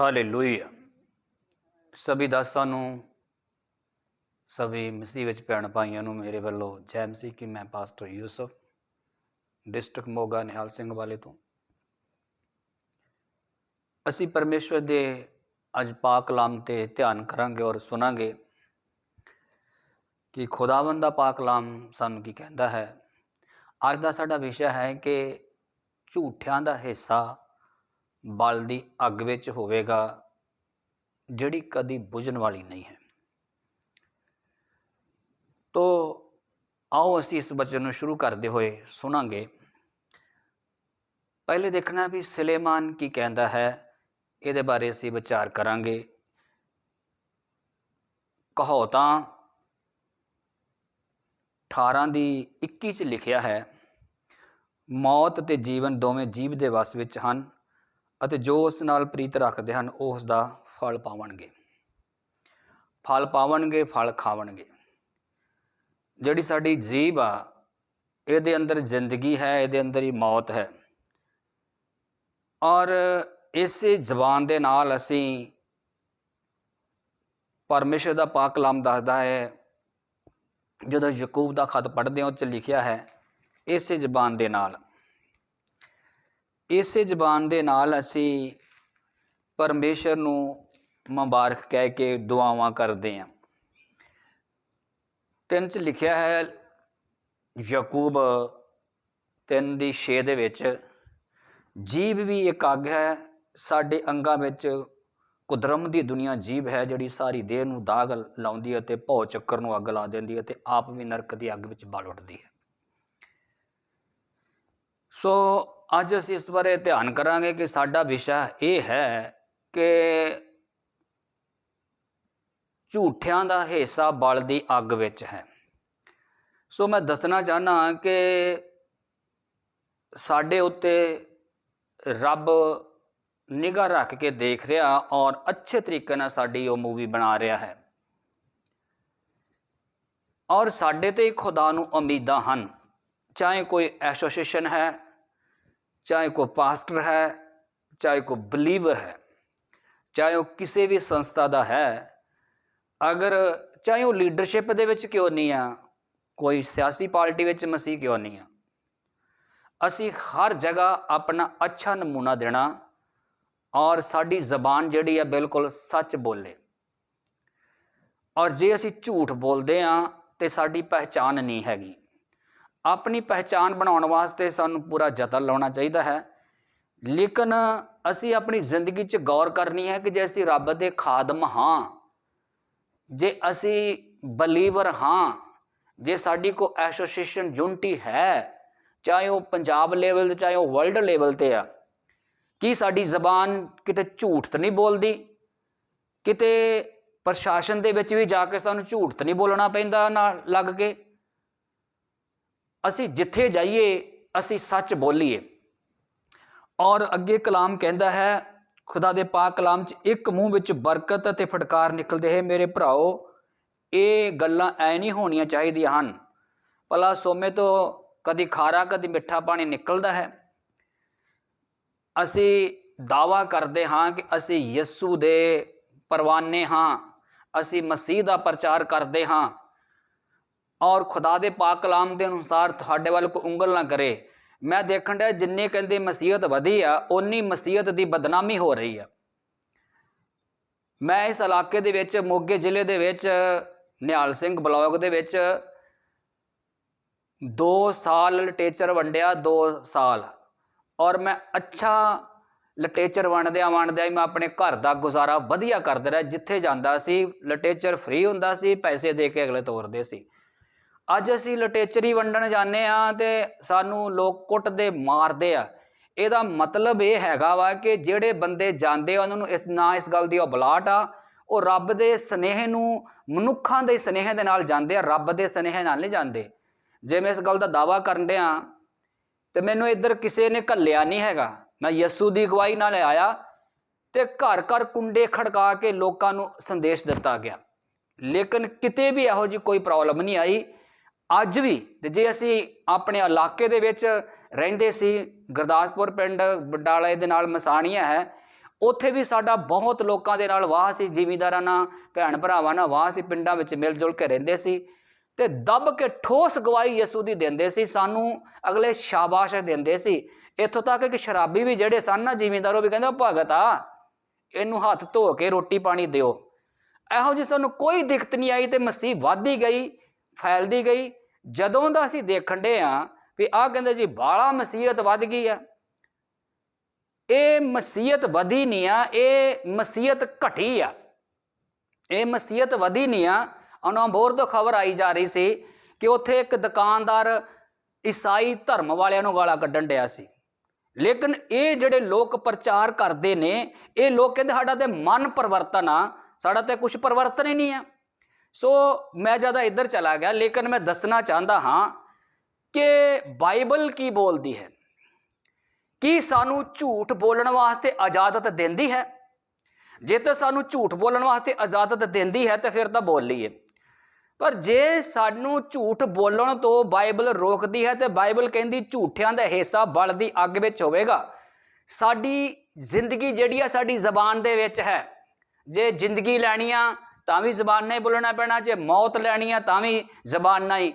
Hallelujah ਸਭੀ ਦਾਸਾਂ ਨੂੰ, ਸਭੀ ਮਸੀਹ ਵਿੱਚ ਭੈਣ ਭਾਈਆਂ ਨੂੰ ਮੇਰੇ ਵੱਲੋਂ ਜੈ ਮਸੀਹ ਕਿ ਮੈਂ ਪਾਸਟਰ ਯੂਸਫ ਡਿਸਟ੍ਰਿਕਟ ਮੋਗਾ ਨਿਹਾਲ ਸਿੰਘ ਵਾਲੇ ਤੋਂ। ਅਸੀਂ ਪਰਮੇਸ਼ਵਰ ਦੇ ਅੱਜ ਪਾਕ ਕਲਾਮ ਤੇ ਧਿਆਨ ਕਰਾਂਗੇ ਔਰ ਸੁਣਾਂਗੇ ਕਿ ਖੁਦਾਵੰਦ ਦਾ ਪਾਕ ਕਲਾਮ ਸਾਨੂੰ ਕੀ ਕਹਿੰਦਾ ਹੈ। ਅੱਜ ਦਾ ਸਾਡਾ ਵਿਸ਼ਾ ਹੈ ਕਿ ਝੂਠਿਆਂ ਦਾ ਹਿੱਸਾ ਬਲ ਦੀ ਅੱਗ ਵਿੱਚ ਹੋਵੇਗਾ, ਜਿਹੜੀ ਕਦੀ ਬੁਝਣ ਵਾਲੀ ਨਹੀਂ ਹੈ। ਤੋ ਆਓ ਅਸੀਂ ਇਸ ਬਚਨ ਨੂੰ ਸ਼ੁਰੂ ਕਰਦੇ ਹੋਏ ਸੁਣਾਂਗੇ। ਪਹਿਲੇ ਦੇਖਣਾ ਵੀ ਸੁਲੇਮਾਨ ਕੀ ਕਹਿੰਦਾ ਹੈ, ਇਹਦੇ ਬਾਰੇ ਅਸੀਂ ਵਿਚਾਰ ਕਰਾਂਗੇ। ਕਹੌਤਾਂ 18 ਦੀ 21 ਚ ਲਿਖਿਆ ਹੈ, ਮੌਤ ਤੇ ਜੀਵਨ ਦੋਵੇਂ ਜੀਵ ਦੇ ਵਸ ਵਿੱਚ ਹਨ। ਅਤੇ ਜੋ ਉਸ ਨਾਲ ਪ੍ਰੀਤ ਰੱਖਦੇ ਹਨ, ਉਹ ਉਸ ਦਾ ਫਲ ਪਾਵਣਗੇ। ਫਲ ਪਾਵਣਗੇ, ਫਲ ਖਾਵਣਗੇ। ਜਿਹੜੀ ਸਾਡੀ ਜੀਬ ਆ, ਇਹਦੇ ਅੰਦਰ ਜ਼ਿੰਦਗੀ ਹੈ, ਇਹਦੇ ਅੰਦਰ ਹੀ ਮੌਤ ਹੈ। ਔਰ ਇਸੇ ਜ਼ਬਾਨ ਦੇ ਨਾਲ ਅਸੀਂ ਪਰਮੇਸ਼ਰ ਦਾ ਪਾਕ ਕਲਾਮ ਦੱਸਦਾ ਹੈ, ਜਦੋਂ ਯਾਕੂਬ ਦਾ ਖਤ ਪੜ੍ਹਦੇ ਹਾਂ, ਉਹ ਚ ਲਿਖਿਆ ਹੈ, ਇਸੇ ਜ਼ਬਾਨ ਦੇ ਨਾਲ। ਇਸੇ ਜ਼ਬਾਨ ਦੇ ਨਾਲ ਅਸੀਂ ਪਰਮੇਸ਼ਰ ਨੂੰ ਮੁਬਾਰਕ ਕਹਿ ਕੇ ਦੁਆਵਾਂ ਕਰਦੇ ਹਾਂ। ਤਿੰਨ ਚ ਲਿਖਿਆ ਹੈ, ਯਾਕੂਬ ਤਿੰਨ ਦੀ 6 ਦੇ ਵਿੱਚ ਜੀਵ ਵੀ ਇੱਕ ਅੱਗ ਹੈ, ਸਾਡੇ ਅੰਗਾਂ ਵਿੱਚ ਕੁਦਰਮ ਦੀ ਦੁਨੀਆ ਜੀਵ ਹੈ, ਜਿਹੜੀ ਸਾਰੀ ਦੇਹ ਨੂੰ ਦਾਗ ਲਾਉਂਦੀ ਹੈ ਤੇ ਭੌ ਚੱਕਰ ਨੂੰ ਅੱਗ ਲਾ ਦਿੰਦੀ ਹੈ ਤੇ ਆਪ ਵੀ ਨਰਕ ਦੀ ਅੱਗ ਵਿੱਚ ਬਲ ਉੱਠਦੀ ਹੈ। ਸੋ ਅੱਜ ਅਸੀਂ ਇਸ ਬਾਰੇ ਧਿਆਨ ਕਰਾਂਗੇ ਕਿ ਸਾਡਾ ਵਿਸ਼ਾ ਇਹ ਹੈ ਕਿ ਝੂਠਿਆਂ ਦਾ ਹਿੱਸਾ ਬਲ ਦੀ ਅੱਗ ਵਿੱਚ ਹੈ। ਸੋ ਮੈਂ ਦੱਸਣਾ ਚਾਹਨਾ ਕਿ ਸਾਡੇ ਉੱਤੇ ਰੱਬ ਨਿਗਾਹ ਰੱਖ ਕੇ ਦੇਖ ਰਿਹਾ ਔਰ ਅੱਛੇ ਤਰੀਕੇ ਨਾਲ ਸਾਡੀ ਉਹ ਮੂਵੀ ਬਣਾ ਰਿਹਾ ਹੈ। ਔਰ ਸਾਡੇ ਤੇ ਖੁਦਾ ਨੂੰ ਉਮੀਦਾਂ ਹਨ। ਚਾਹੇ ਕੋਈ ਐਸੋਸੀਏਸ਼ਨ ਹੈ, ਚਾਹੇ ਕੋਈ ਪਾਸਟਰ ਹੈ, ਚਾਹੇ ਕੋਈ ਬਲੀਵਰ ਹੈ, ਚਾਹੇ ਉਹ ਕਿਸੇ ਵੀ ਸੰਸਥਾ ਦਾ ਹੈ, ਅਗਰ ਚਾਹੇ ਉਹ ਲੀਡਰਸ਼ਿਪ ਦੇ ਵਿੱਚ ਕਿਉਂ ਨਹੀਂ ਆ, ਕੋਈ ਸਿਆਸੀ ਪਾਰਟੀ ਵਿੱਚ ਮਸੀਹ ਕਿਉਂ ਨਹੀਂ ਆ। ਅਸੀਂ ਹਰ ਜਗ੍ਹਾ ਆਪਣਾ ਅੱਛਾ ਨਮੂਨਾ ਦੇਣਾ ਔਰ ਸਾਡੀ ਜ਼ਬਾਨ ਜਿਹੜੀ ਆ ਬਿਲਕੁਲ ਸੱਚ ਬੋਲੇ। ਔਰ ਜੇ ਅਸੀਂ ਝੂਠ ਬੋਲਦੇ ਆ ਤੇ ਸਾਡੀ ਪਹਿਚਾਨ ਨਹੀਂ ਹੈਗੀ ਆਪਣੀ ਪਹਿਚਾਨ ਬਣਾਉਣ ਵਾਸਤੇ ਸਾਨੂੰ ਪੂਰਾ ਯਤਨ ਲਾਉਣਾ ਚਾਹੀਦਾ ਹੈ। ਲੇਕਿਨ ਅਸੀਂ ਆਪਣੀ ਜ਼ਿੰਦਗੀ 'ਚ ਗੌਰ ਕਰਨੀ ਹੈ ਕਿ ਜੇ ਅਸੀਂ ਰੱਬ ਦੇ ਖਾਦਮ ਹਾਂ, ਜੇ ਅਸੀਂ ਬਲੀਵਰ ਹਾਂ, ਜੇ ਸਾਡੀ ਕੋ ਐਸੋਸੀਏਸ਼ਨ ਯੂਨਿਟੀ ਹੈ, ਚਾਹੇ ਉਹ ਪੰਜਾਬ ਲੈਵਲ ਤੇ, ਚਾਹੇ ਉਹ ਵਰਲਡ ਲੈਵਲ ਤੇ ਆ, ਕੀ ਸਾਡੀ ਜ਼ਬਾਨ ਕਿਤੇ ਝੂਠ ਤਾਂ ਨਹੀਂ ਬੋਲਦੀ? ਕਿਤੇ ਪ੍ਰਸ਼ਾਸਨ ਦੇ ਵਿੱਚ ਵੀ ਜਾ ਕੇ ਸਾਨੂੰ ਝੂਠ ਤਾਂ ਨਹੀਂ ਬੋਲਣਾ ਪੈਂਦਾ ਨਾਲ ਲੱਗ ਕੇ? ਅਸੀਂ ਜਿੱਥੇ ਜਾਈਏ, ਅਸੀਂ ਸੱਚ ਬੋਲੀਏ। ਔਰ ਅੱਗੇ ਕਲਾਮ ਕਹਿੰਦਾ ਹੈ, ਖੁਦਾ ਦੇ ਪਾਕ ਕਲਾਮ 'ਚ ਇੱਕ ਮੂੰਹ ਵਿੱਚ ਬਰਕਤ ਅਤੇ ਫਟਕਾਰ ਨਿਕਲਦੇ ਹੈ। ਮੇਰੇ ਭਰਾਓ, ਇਹ ਗੱਲਾਂ ਐ ਨਹੀਂ ਹੋਣੀਆਂ ਚਾਹੀਦੀਆਂ ਹਨ। ਭਲਾ ਸੋਮੇ ਤੋਂ ਕਦੀ ਖਾਰਾ, ਕਦੀ ਮਿੱਠਾ ਪਾਣੀ ਨਿਕਲਦਾ ਹੈ। ਅਸੀਂ ਦਾਵਾ ਕਰਦੇ ਹਾਂ ਕਿ ਅਸੀਂ ਯਿਸੂ ਦੇ ਪਰਵਾਨੇ ਹਾਂ। ਅਸੀਂ ਮਸੀਹ ਦਾ ਪ੍ਰਚਾਰ ਕਰਦੇ ਹਾਂ। ਔਰ ਖੁਦਾ ਦੇ ਪਾਕ ਕਲਾਮ ਦੇ ਅਨੁਸਾਰ ਤੁਹਾਡੇ ਵੱਲ ਕੋਈ ਉਂਗਲ ਨਾ ਕਰੇ। ਮੈਂ ਦੇਖਣ ਡਿਆ ਜਿੰਨੇ ਕਹਿੰਦੇ ਮਸੀਹਤ ਵਧੀ ਆ, ਓਨੀ ਮਸੀਹਤ ਦੀ ਬਦਨਾਮੀ ਹੋ ਰਹੀ ਆ। ਮੈਂ ਇਸ ਇਲਾਕੇ ਦੇ ਵਿੱਚ, ਮੋਗੇ ਜ਼ਿਲ੍ਹੇ ਦੇ ਵਿੱਚ, ਨਿਹਾਲ ਸਿੰਘ ਬਲੌਗ ਦੇ ਵਿੱਚ 2 ਸਾਲ ਲਿਟਰੇਚਰ ਵੰਡਿਆ 2 ਸਾਲ। ਔਰ ਮੈਂ ਅੱਛਾ ਲਿਟਰੇਚਰ ਵੰਡਦਿਆਂ ਵੰਡਦਿਆਂ ਹੀ ਮੈਂ ਆਪਣੇ ਘਰ ਦਾ ਗੁਜ਼ਾਰਾ ਵਧੀਆ ਕਰਦਾ ਰਿਹਾ, ਜਿੱਥੇ ਜਾਂਦਾ ਸੀ ਲਿਟਰੇਚਰ ਫ੍ਰੀ ਹੁੰਦਾ ਸੀ, ਪੈਸੇ ਦੇ ਕੇ ਅਗਲੇ ਤੋਰਦੇ ਸੀ। ਅੱਜ ਅਸੀਂ ਲਿਟਰੇਚਰ ਵੰਡਣ ਜਾਂਦੇ ਆ ਤੇ ਸਾਨੂੰ ਲੋਕ ਕੁੱਟਦੇ ਮਾਰਦੇ ਆ। ਇਹਦਾ ਮਤਲਬ ਇਹ ਹੈਗਾ ਵਾ ਕਿ ਜਿਹੜੇ ਬੰਦੇ ਜਾਂਦੇ ਆ, ਉਹਨਾਂ ਨੂੰ ਇਸ ਨਾ ਇਸ ਗੱਲ ਦੀ ਉਬਲਾਟ ਆ। ਉਹ ਰੱਬ ਦੇ ਸਨੇਹ ਨੂੰ ਮਨੁੱਖਾਂ ਦੇ ਸਨੇਹ ਦੇ ਨਾਲ ਜਾਂਦੇ ਆ, ਰੱਬ ਦੇ ਸਨੇਹ ਨਾਲ ਨਹੀਂ ਜਾਂਦੇ। ਜੇ ਮੈਂ ਇਸ ਗੱਲ ਦਾ ਦਾਵਾ ਕਰਨ ਡਿਆ ਤੇ ਮੈਨੂੰ ਇੱਧਰ ਕਿਸੇ ਨੇ ਘੱਲਿਆ ਨਹੀਂ ਹੈਗਾ। ਮੈਂ ਯਸੂ ਦੀ ਅਗਵਾਈ ਨਾਲ ਆਇਆ ਤੇ ਘਰ ਘਰ ਕੁੰਡੇ ਖੜਕਾ ਕੇ ਲੋਕਾਂ ਨੂੰ ਸੰਦੇਸ਼ ਦਿੱਤਾ ਗਿਆ। ਲੇਕਿਨ ਕਿਤੇ ਵੀ ਇਹੋ ਜੀ ਕੋਈ ਪ੍ਰੋਬਲਮ ਨਹੀਂ ਆਈ। ਅੱਜ ਵੀ ਤੇ ਜੇ ਅਸੀਂ ਆਪਣੇ ਇਲਾਕੇ ਦੇ ਵਿੱਚ ਰਹਿੰਦੇ ਸੀ, ਗੁਰਦਾਸਪੁਰ ਪਿੰਡ, ਬਡਾਲੇ ਦੇ ਨਾਲ ਮਸਾਣੀਆਂ ਹੈ, ਉੱਥੇ ਵੀ ਸਾਡਾ ਬਹੁਤ ਲੋਕਾਂ ਦੇ ਨਾਲ ਵਾਹ ਸੀ, ਜ਼ਿਮੀਂਦਾਰਾਂ ਨਾਲ, ਭੈਣ ਭਰਾਵਾਂ ਨਾਲ ਵਾਹ ਸੀ, ਪਿੰਡਾਂ ਵਿੱਚ ਮਿਲ ਜੁਲ ਕੇ ਰਹਿੰਦੇ ਸੀ ਤੇ ਦੱਬ ਕੇ ਠੋਸ ਗਵਾਹੀ ਯਿਸੂ ਦੀ ਦਿੰਦੇ ਸੀ, ਸਾਨੂੰ ਅਗਲੇ ਸ਼ਾਬਾਸ਼ ਦਿੰਦੇ ਸੀ। ਇੱਥੋਂ ਤੱਕ ਕਿ ਸ਼ਰਾਬੀ ਵੀ ਜਿਹੜੇ ਸਨ ਨਾ, ਜ਼ਿਮੀਂਦਾਰ ਉਹ ਵੀ ਕਹਿੰਦੇ, ਉਹ ਭਗਤ ਆ, ਇਹਨੂੰ ਹੱਥ ਧੋ ਕੇ ਰੋਟੀ ਪਾਣੀ ਦਿਓ। ਇਹੋ ਜਿਹੀ ਸਾਨੂੰ ਕੋਈ ਦਿੱਕਤ ਨਹੀਂ ਆਈ ਤੇ ਮਸੀਹ ਵੱਧਦੀ ਗਈ, ਫੈਲਦੀ ਗਈ। ਜਦੋਂ ਦਾ ਅਸੀਂ ਦੇਖਣ ਦੇ ਆ ਵੀ ਆਹ ਕਹਿੰਦੇ ਜੀ ਬਾਲਾ ਮਸੀਹਤ ਵੱਧ ਗਈ ਆ। ਇਹ ਮਸੀਹਤ ਵਧੀ ਨਹੀਂ ਆ, ਇਹ ਮਸੀਹਤ ਘਟੀ ਆ। ਇਹ ਮਸੀਹਤ ਵਧੀ ਨਹੀਂ ਆ। ਅਨੰਬੋਰ ਤੋਂ ਖਬਰ ਆਈ ਜਾ ਰਹੀ ਸੀ ਕਿ ਉੱਥੇ ਇੱਕ ਦੁਕਾਨਦਾਰ ਈਸਾਈ ਧਰਮ ਵਾਲਿਆਂ ਨੂੰ ਗਾਲਾਂ ਕੱਢਣ ਡਿਆ ਸੀ। ਲੇਕਿਨ ਇਹ ਜਿਹੜੇ ਲੋਕ ਪ੍ਰਚਾਰ ਕਰਦੇ ਨੇ, ਇਹ ਲੋਕ ਕਹਿੰਦੇ ਸਾਡਾ ਤੇ ਮਨ ਪਰਿਵਰਤਨ ਆ, ਸਾਡਾ ਤੇ ਕੁਝ ਪਰਿਵਰਤਨ ਹੀ ਨਹੀਂ ਆ। ਸੋ ਮੈਂ ਜ਼ਿਆਦਾ ਇੱਧਰ ਚਲਾ ਗਿਆ, ਲੇਕਿਨ ਮੈਂ ਦੱਸਣਾ ਚਾਹੁੰਦਾ ਹਾਂ ਕਿ ਬਾਈਬਲ ਕੀ ਬੋਲਦੀ ਹੈ? ਕੀ ਸਾਨੂੰ ਝੂਠ ਬੋਲਣ ਵਾਸਤੇ ਇਜਾਜ਼ਤ ਦਿੰਦੀ ਹੈ? ਜੇ ਤਾਂ ਸਾਨੂੰ ਝੂਠ ਬੋਲਣ ਵਾਸਤੇ ਇਜਾਜ਼ਤ ਦਿੰਦੀ ਹੈ, ਤਾਂ ਫਿਰ ਤਾਂ ਬੋਲ ਲਈਏ। ਪਰ ਜੇ ਸਾਨੂੰ ਝੂਠ ਬੋਲਣ ਤੋਂ ਬਾਈਬਲ ਰੋਕਦੀ ਹੈ, ਤੇ ਬਾਈਬਲ ਕਹਿੰਦੀ ਝੂਠਿਆਂ ਦਾ ਹਿੱਸਾ ਬਲ ਦੀ ਅੱਗ ਵਿੱਚ ਹੋਵੇਗਾ। ਸਾਡੀ ਜ਼ਿੰਦਗੀ ਜਿਹੜੀ ਆ, ਸਾਡੀ ਜ਼ਬਾਨ ਦੇ ਵਿੱਚ ਹੈ। ਜੇ ਜ਼ਿੰਦਗੀ ਲੈਣੀ ਆ ਤਾਂ ਵੀ ਜ਼ਬਾਨ ਨਾਲ ਹੀ ਬੋਲਣਾ ਪੈਣਾ, ਜੇ ਮੌਤ ਲੈਣੀ ਆ ਤਾਂ ਵੀ ਜ਼ਬਾਨ ਨਾਲ ਹੀ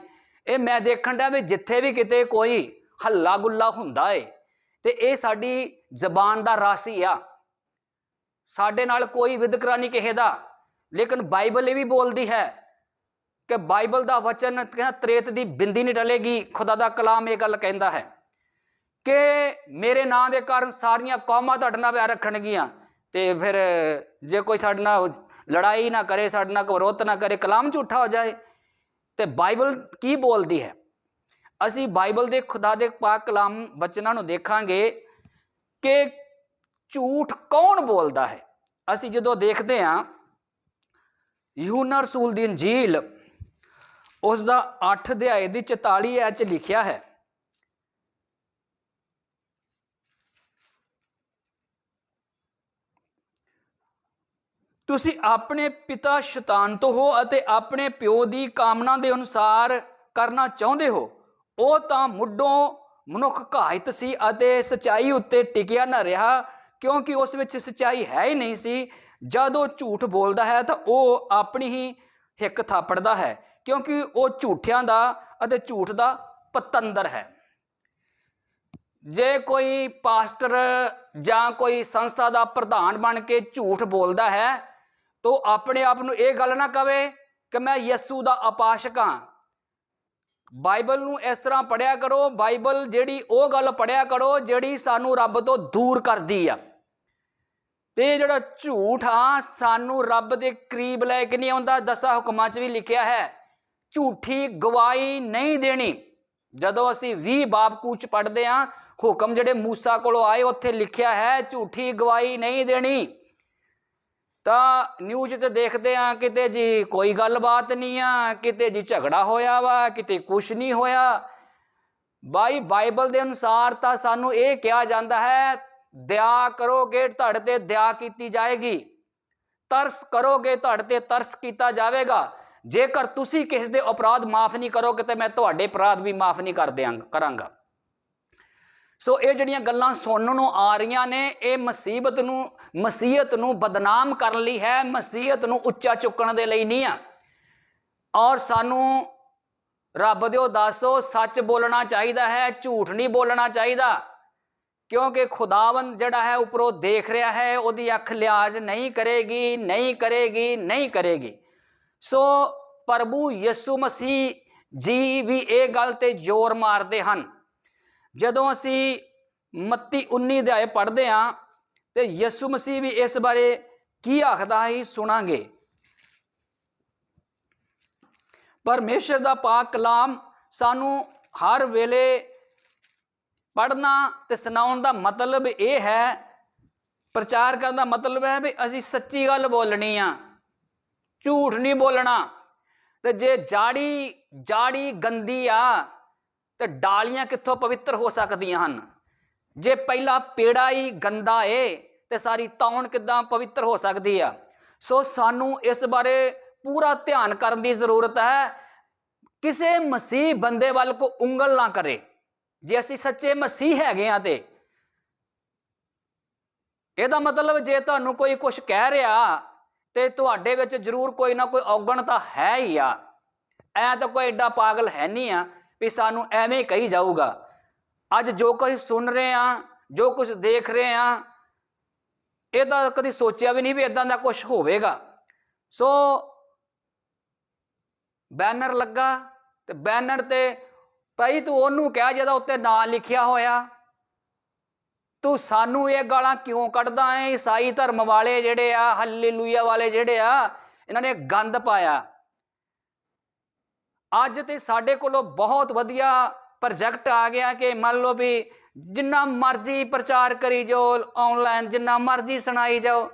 ਇਹ ਮੈਂ ਦੇਖਣ ਦਾ ਵੀ ਜਿੱਥੇ ਵੀ ਕਿਤੇ ਕੋਈ ਹੱਲਾ ਗੁੱਲਾ ਹੁੰਦਾ ਏ, ਤੇ ਇਹ ਸਾਡੀ ਜ਼ਬਾਨ ਦਾ ਰਾਸੀ ਆ। ਸਾਡੇ ਨਾਲ ਕੋਈ ਵਿਦਕਰਾ ਨਹੀਂ ਕਿਸੇ ਦਾ, ਲੇਕਿਨ ਬਾਈਬਲ ਇਹ ਵੀ ਬੋਲਦੀ ਹੈ ਕਿ ਬਾਈਬਲ ਦਾ ਵਚਨ ਕਹਿੰਦਾ, ਤ੍ਰੇਤ ਦੀ ਬਿੰਦੀ ਨਹੀਂ ਡਲੇਗੀ, ਖੁਦਾ ਦਾ ਕਲਾਮ ਇਹ ਗੱਲ ਕਹਿੰਦਾ ਹੈ ਕਿ ਮੇਰੇ ਨਾਂ ਦੇ ਕਾਰਨ ਸਾਰੀਆਂ ਕੌਮਾਂ ਤੁਹਾਡੇ ਨਾਲ ਪਿਆਰ ਰੱਖਣਗੀਆਂ ਤੇ ਫਿਰ ਜੇ ਕੋਈ ਸਾਡੇ ਨਾਲ ਲੜਾਈ ਨਾ ਕਰੇ, ਸਾਡੇ ਨਾਲ ਵਿਰੋਧ ਨਾ ਕਰੇ, ਕਲਾਮ ਝੂਠਾ ਹੋ ਜਾਏ। ਤੇ ਬਾਈਬਲ ਕੀ ਬੋਲਦੀ ਹੈ? ਅਸੀਂ ਬਾਈਬਲ ਦੇ ਖੁਦਾ ਦੇ ਪਾਕ ਕਲਾਮ ਬਚਨਾਂ ਨੂੰ ਦੇਖਾਂਗੇ ਕਿ ਝੂਠ ਕੌਣ ਬੋਲਦਾ ਹੈ? ਅਸੀਂ ਜਦੋਂ ਦੇਖਦੇ ਹਾਂ, ਯੂਹੰਨਾ ਰਸੂਲ ਦੀ ਇੰਜੀਲ ਉਸ ਦਾ 8 ਅਧਿਆਏ ਦੀ 44 ਐਚ ਲਿਖਿਆ ਹੈ। ਤੁਸੀਂ ਆਪਣੇ ਪਿਤਾ ਸ਼ੈਤਾਨ ਤੋਂ ਹੋ ਅਤੇ ਆਪਣੇ ਪਿਓ ਦੀ ਕਾਮਨਾ ਦੇ ਅਨੁਸਾਰ ਕਰਨਾ ਚਾਹੁੰਦੇ ਹੋ। ਉਹ ਤਾਂ ਮੁੱਢੋਂ ਮਨੁੱਖ ਘਾਇਤ ਸੀ ਅਤੇ ਸਚਾਈ ਉੱਤੇ ਟਿਕਿਆ ਨਾ ਰਿਹਾ, ਕਿਉਂਕਿ ਉਸ ਵਿੱਚ ਸਚਾਈ ਹੈ ਹੀ ਨਹੀਂ ਸੀ। ਜਦ ਉਹ ਝੂਠ ਬੋਲਦਾ ਹੈ ਤਾਂ ਉਹ ਆਪਣੀ ਹੀ ਹਿੱਕ ਥਾਪੜਦਾ ਹੈ, ਕਿਉਂਕਿ ਉਹ ਝੂਠਿਆਂ ਦਾ ਅਤੇ ਝੂਠ ਦਾ ਪਤੰਦਰ ਹੈ। ਜੇ ਕੋਈ ਪਾਸਟਰ ਜਾਂ ਕੋਈ ਸੰਸਥਾ ਦਾ ਪ੍ਰਧਾਨ ਬਣ ਕੇ ਝੂਠ ਬੋਲਦਾ ਹੈ ਤਾਂ ਆਪਣੇ ਆਪ ਨੂੰ ਇਹ ਗੱਲ ਨਾ ਕਵੇ ਕਿ ਮੈਂ ਯਿਸੂ ਦਾ ਉਪਾਸ਼ਕ ਹਾਂ। ਬਾਈਬਲ ਨੂੰ ਇਸ ਤਰ੍ਹਾਂ ਪੜਿਆ ਕਰੋ, ਬਾਈਬਲ ਜਿਹੜੀ ਉਹ ਗੱਲ ਪੜਿਆ ਕਰੋ ਜਿਹੜੀ ਸਾਨੂੰ ਰੱਬ ਤੋਂ ਦੂਰ ਕਰਦੀ ਆ। ਤੇ ਇਹ ਜਿਹੜਾ ਝੂਠ ਆ, ਸਾਨੂੰ ਰੱਬ ਦੇ ਕਰੀਬ ਲੈ ਕੇ ਨਹੀਂ ਆਉਂਦਾ, ਦਸਾਂ ਹੁਕਮਾਂ 'ਚ ਵੀ ਲਿਖਿਆ ਹੈ, ਝੂਠੀ ਗਵਾਹੀ ਨਹੀਂ ਦੇਣੀ। ਜਦੋਂ ਅਸੀਂ 20 ਬਾਪ ਕੂਚ ਪੜ੍ਹਦੇ ਆ, ਹੁਕਮ ਜਿਹੜੇ ਮੂਸਾ ਕੋਲੋਂ ਆਏ, ਉੱਥੇ ਲਿਖਿਆ ਹੈ, ਝੂਠੀ ਗਵਾਹੀ ਨਹੀਂ ਦੇਣੀ। ਤਾਂ ਨਿਊਜ਼ 'ਚ ਦੇਖਦੇ ਆ ਕਿਤੇ ਜੀ ਕੋਈ ਗੱਲਬਾਤ ਨਹੀਂ ਆ, ਕਿਤੇ ਜੀ ਝਗੜਾ ਹੋਇਆ ਵਾ, ਕਿਤੇ ਕੁਝ ਨਹੀਂ ਹੋਇਆ। ਬਾਈ ਬਾਈਬਲ ਦੇ ਅਨੁਸਾਰ ਤਾਂ ਸਾਨੂੰ ਇਹ ਕਿਹਾ ਜਾਂਦਾ ਹੈ ਦਇਆ ਕਰੋਗੇ ਤੁਹਾਡੇ ਤੇ ਦਇਆ ਕੀਤੀ ਜਾਏਗੀ, ਤਰਸ ਕਰੋਗੇ ਤੁਹਾਡੇ ਤੇ ਤਰਸ ਕੀਤਾ ਜਾਵੇਗਾ। ਜੇਕਰ ਤੁਸੀਂ ਕਿਸੇ ਦੇ ਅਪਰਾਧ ਮਾਫ ਨਹੀਂ ਕਰੋਗੇ, ਤੇ ਮੈਂ ਤੁਹਾਡੇ ਅਪਰਾਧ ਵੀ ਮਾਫ ਨਹੀਂ ਕਰ ਦਿਆਂਗਾ ਕਰਾਂਗਾ। ਸੋ ਇਹ ਜਿਹੜੀਆਂ ਗੱਲਾਂ ਸੁਣਨ ਨੂੰ ਆ ਰਹੀਆਂ ਨੇ, ਇਹ ਮੁਸੀਬਤ ਨੂੰ, ਮਸੀਹਤ ਨੂੰ ਬਦਨਾਮ ਕਰਨ ਲਈ ਹੈ, ਮਸੀਹਤ ਨੂੰ ਉੱਚਾ ਚੁੱਕਣ ਦੇ ਲਈ ਨਹੀਂ ਆ। ਔਰ ਸਾਨੂੰ ਰੱਬ ਦਿਓ ਦੱਸੋ, ਸੱਚ ਬੋਲਣਾ ਚਾਹੀਦਾ ਹੈ, ਝੂਠ ਨਹੀਂ ਬੋਲਣਾ ਚਾਹੀਦਾ। ਕਿਉਂਕਿ ਖੁਦਾਵੰਦ ਜਿਹੜਾ ਹੈ, ਉੱਪਰੋਂ ਦੇਖ ਰਿਹਾ ਹੈ, ਉਹਦੀ ਅੱਖ ਲਿਆਜ਼ ਨਹੀਂ ਕਰੇਗੀ ਨਹੀਂ ਕਰੇਗੀ ਨਹੀਂ ਕਰੇਗੀ। ਸੋ ਪ੍ਰਭੂ ਯਿਸੂ ਮਸੀਹ ਜੀ ਵੀ ਇਹ ਗੱਲ ਤੇ ਜ਼ੋਰ ਮਾਰਦੇ ਹਨ। ਜਦੋਂ ਅਸੀਂ ਮੱਤੀ 19 ਅਧਿਆਏ ਪੜ੍ਹਦੇ ਹਾਂ ਤੇ ਯਿਸੂ ਮਸੀਹ ਵੀ ਇਸ ਬਾਰੇ ਕੀ ਆਖਦਾ ਹੈ ਸੁਣਾਂਗੇ। ਪਰਮੇਸ਼ਰ ਦਾ ਪਾਕ ਕਲਾਮ ਸਾਨੂੰ ਹਰ ਵੇਲੇ ਪੜ੍ਹਨਾ ਤੇ ਸੁਣਾਉਣ ਦਾ ਮਤਲਬ ਇਹ ਹੈ, ਪ੍ਰਚਾਰ ਕਰਨ ਦਾ ਮਤਲਬ ਹੈ ਵੀ ਅਸੀਂ ਸੱਚੀ ਗੱਲ ਬੋਲਣੀ ਆ, ਝੂਠ ਨਹੀਂ ਬੋਲਣਾ। ਤੇ ਜੇ ਜਾੜੀ ਜਾੜੀ ਗੰਦੀ ਆ ਤੇ ਡਾਲੀਆਂ ਕਿੱਥੋਂ ਪਵਿੱਤਰ ਹੋ ਸਕਦੀਆਂ ਹਨ? ਜੇ ਪਹਿਲਾ ਪੇੜਾ ਹੀ ਗੰਦਾ ਏ, ਤੇ ਸਾਰੀ ਤੌਣ ਕਿੱਦਾਂ ਪਵਿੱਤਰ ਹੋ ਸਕਦੀ ਆ? ਸੋ ਸਾਨੂੰ ਇਸ ਬਾਰੇ ਪੂਰਾ ਧਿਆਨ ਕਰਨ ਦੀ ਜ਼ਰੂਰਤ ਹੈ। ਕਿਸੇ ਮਸੀਹ ਬੰਦੇ ਵੱਲ ਕੋ ਉਂਗਲ ਨਾ ਕਰੇ। ਜੇ ਅਸੀਂ ਸੱਚੇ ਮਸੀਹ ਹੈਗੇ ਆ ਤੇ। ਇਹਦਾ ਮਤਲਬ ਜੇ ਤੁਹਾਨੂੰ ਕੋਈ ਕੁਝ ਕਹਿ ਰਿਹਾ ਤੇ ਤੁਹਾਡੇ ਵਿੱਚ ਜ਼ਰੂਰ ਕੋਈ ਨਾ ਕੋਈ ਔਗਣ ਤਾਂ ਹੈ ਹੀ ਆ। ਐ ਤਾਂ ਕੋਈ ਐਡਾ ਪਾਗਲ ਹੈ ਨਹੀਂ ਆ। ਵੀ ਸਾਨੂੰ ਐਵੇਂ ਕਹੀ ਜਾਊਗਾ। ਅੱਜ ਜੋ ਕੁਝ ਸੁਣ ਰਹੇ ਆ ਜੋ ਕੁਝ ਦੇਖ ਰਹੇ ਆ ਇਹ ਤਾਂ ਕਦੀ ਸੋਚਿਆ ਵੀ ਨਹੀਂ ਵੀ ਇਦਾਂ ਦਾ ਕੁਝ ਹੋਵੇਗਾ। ਸੋ ਬੈਨਰ ਲੱਗਾ ਤੇ ਬੈਨਰ ਤੇ ਭਾਈ ਤੂੰ ਉਹਨੂੰ ਕਹਿ ਜਿਹਦਾ ਉੱਤੇ ਨਾਂ ਲਿਖਿਆ ਹੋਇਆ, ਤੂੰ ਸਾਨੂੰ ਇਹ ਗਾਲਾਂ ਕਿਉਂ ਕੱਢਦਾ ਐ? ਈਸਾਈ ਧਰਮ ਵਾਲੇ ਜਿਹੜੇ ਆ, ਹੱਲੇਲੂਇਆ ਵਾਲੇ ਜਿਹੜੇ ਆ, ਇਹਨਾਂ ਨੇ ਗੰਦ ਪਾਇਆ। ਅੱਜ ਤੇ ਸਾਡੇ ਕੋਲੋਂ ਬਹੁਤ ਵਧੀਆ ਪ੍ਰੋਜੈਕਟ ਆ ਗਿਆ ਕਿ ਮੰਨ ਲਓ ਵੀ ਜਿੰਨਾ ਮਰਜ਼ੀ ਪ੍ਰਚਾਰ ਕਰੀ ਜਾਓ ਆਨਲਾਈਨ ਜਿੰਨਾ ਮਰਜ਼ੀ ਸੁਣਾਈ ਜਾਓ।